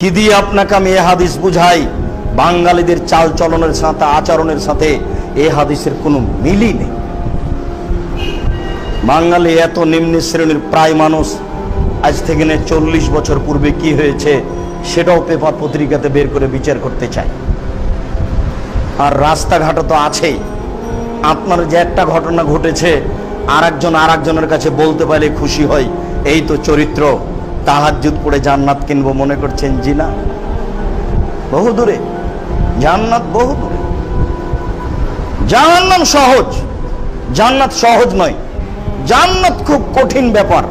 কি দিয়ে আপনাকে আমি এ হাদিস বুঝাই? বাঙালিদের চাল চলনের সাথে, আচরণের সাথে এ হাদিসের কোনো মিলই নেই। বাঙালি এত নিম্ন শ্রেণির প্রায় মানুষ, আজ থেকে নে চল্লিশ বছর পূর্বে কি হয়েছে, সেটাও পেপার পত্রিকাতে বের করে বিচার করতে চাই। আর রাস্তাঘাটও তো আছেই। আপনার যে একটা ঘটনা ঘটেছে আর একজন আর কাছে বলতে পারলে খুশি হয় এই তো চরিত্র। তাহাজুদ পড়ে জান্নাত কিনবো মনে করছেন জি না বহু দূরে। জান্নাত বহু দূরে। জাহান্নাম সহজ। জান্নাত সহজ নয়। জান্নাত খুব কঠিন ব্যাপার।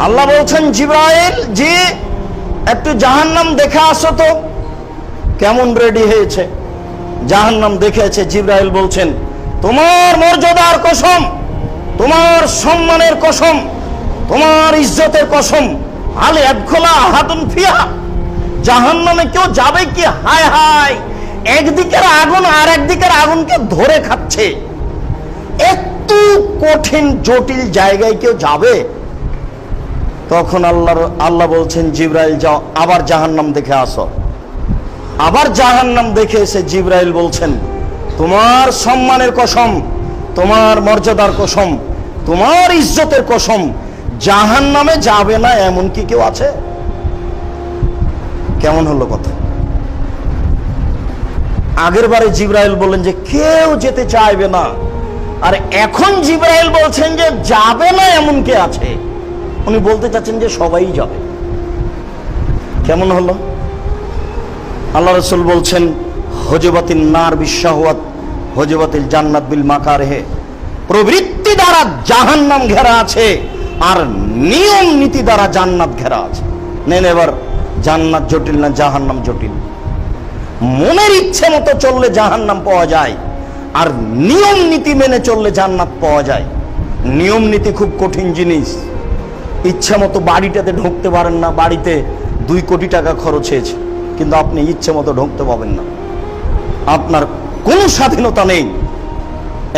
আল্লাহ বলছেন, জিব্রাইল যে একটু জাহান্নাম দেখে আসো তো। কেমন রেডি হয়েছে? জাহান্নাম দেখেছে, জিব্রাইল বলছেন, তোমার মর্যাদার কসম, তোমার সম্মানের কসম, তোমার ইজ্জতের কসম আলে একখোলা হাতুন ফিয়া জাহান্নামে কেউ যাবে কি? হায় হায়। একদিকের আগুন আর একদিকের আগুনকে ধরে খাচ্ছে। এত কঠিন, জটিল জায়গায় কেউ যাবে? তখন আল্লাহর, আল্লাহ বলছেন, জিব্রাইল যাও, আবার জাহান্নাম দেখে আসো। আবার জাহান্নাম দেখে এসে জিব্রাইল বলছেন, তোমার সম্মানের কসম, তোমার মর্যাদার কসম, তোমার ইজ্জতের কসম জাহান্নামে যাবে না এমন কি কেউ আছে? কেমন হলো কথা? আগের বারে জিব্রাইল বললেন যে, কেউ যেতে চাইবে না। আর এখন জিব্রাইল বলছেন যে, যাবে না এমন কে আছে? উনি বলতে চাচ্ছেন যে, সবাই যাবে। কেমন হলো? আল্লাহ রসুল বলছেন হজবাতিন নার বিশ্বাহওয়াত হজবাতিল জান্নাত বিল মাকার হে। প্রবৃত্তি দ্বারা জাহান্নাম ঘেরা আছে। আর নিয়ম নীতি দ্বারা জান্নাত ঘেরা আছে। নেন এবার, জান্নাত জটিল না জাহান্নাম জটিল? মনের ইচ্ছে মতো চললে জাহান্নাম পাওয়া যায়, আর নিয়ম নীতি মেনে চললে জান্নাত পাওয়া যায়। নিয়ম নীতি খুব কঠিন জিনিস। ইচ্ছে মতো বাড়িটাতে ঢুকতে পারেন না, বাড়িতে দুই কোটি টাকা খরচ হয়েছে, কিন্তু আপনি ইচ্ছে মতো ঢুকতে পাবেন না। আপনার কোনো স্বাধীনতা নেই।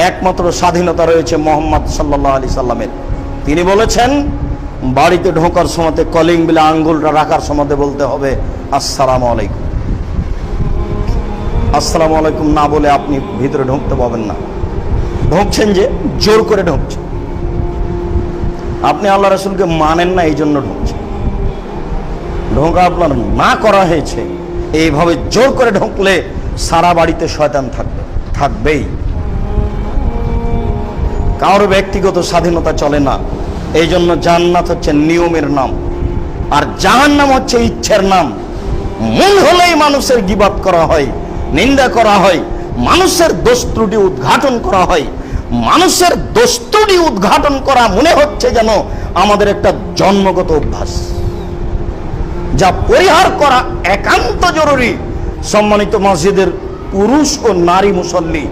একমাত্র স্বাধীনতা রয়েছে মোহাম্মদ সাল্লাহ আলি সাল্লামের। তিনি বলেছেন, বাড়িতে ঢোকার সময়তে কলিং বিলে আঙ্গুলটা রাখার সময়তে বলতে হবে, আসসালামু আলাইকুম। আসসালামু আলাইকুম না বলে আপনি ভিতরে ঢুকতে পাবেন না। ঢুকছেন যে, জোর করে ঢুকছেন। আপনি আল্লাহ রসুলকে মানেন না, এই জন্য ঢুকছেন। ঢোকা আপনার না করা হয়েছে, এইভাবে জোর করে ঢুকলে সারা বাড়িতে শয়তান থাকবে, থাকবেই। কারোর ব্যক্তিগত স্বাধীনতা চলে না। এই জন্য জান্নাত হচ্ছে নিয়মের নাম। আর জাহান্নাম হচ্ছে ইচ্ছের নাম। মন হলেই মানুষের গিবাদ করা হয়, নিন্দা করা হয়, মানুষের দোষ ত্রুটি উদ্ঘাটন করা হয়। মানুষের দোষ ত্রুটি উদ্ঘাটন করা মনে হচ্ছে যেন আমাদের একটা জন্মগত অভ্যাস। যা পরিহার করা একান্ত জরুরি। সম্মানিত মসজিদের পুরুষ ও নারী মুসল্লি,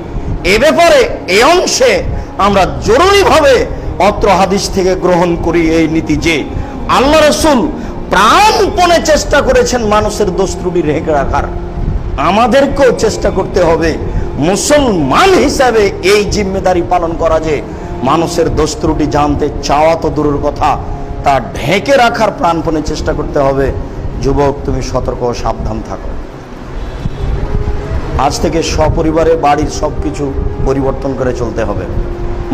এ ব্যাপারে, এ অংশে আমরা জরুরিভাবে অত্র হাদিস থেকে গ্রহণ করি এই নীতি যে আল্লাহ রসুল প্রাণপণে চেষ্টা করেছেন মানুষের দোষ ত্রুটি রেখে রাখার। আমাদেরকেও চেষ্টা করতে হবে। মুসলমান হিসাবে এই জিম্মেদারি পালন করা যে মানুষের দোষ ত্রুটি জানতে চাওয়া তো দূরের কথা, তা ঢেকে রাখার প্রাণপণে চেষ্টা করতে হবে। যুবক, তুমি সতর্ক ও সাবধান থাকো। আজ থেকে সপরিবারে বাড়ির সবকিছু পরিবর্তন করে চলতে হবে।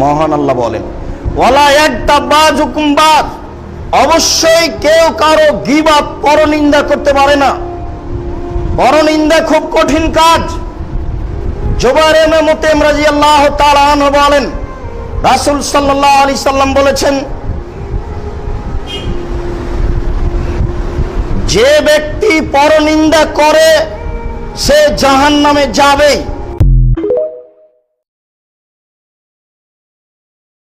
মহান আল্লাহ বলেন, ওয়ালা একটা বাজ হুকুমবাদ অবশ্যই কেউ কারও গিবা পরনিন্দা করতে পারে না। পরনিন্দা খুব কঠিন কাজ। জোবারের মতে রাজি আল্লাহ তালান বলেন, রাসুল সাল্লাহ আলি সাল্লাম বলেছেন, যে ব্যক্তি পরনিন্দা করে, সে জাহান নামে যাবেই।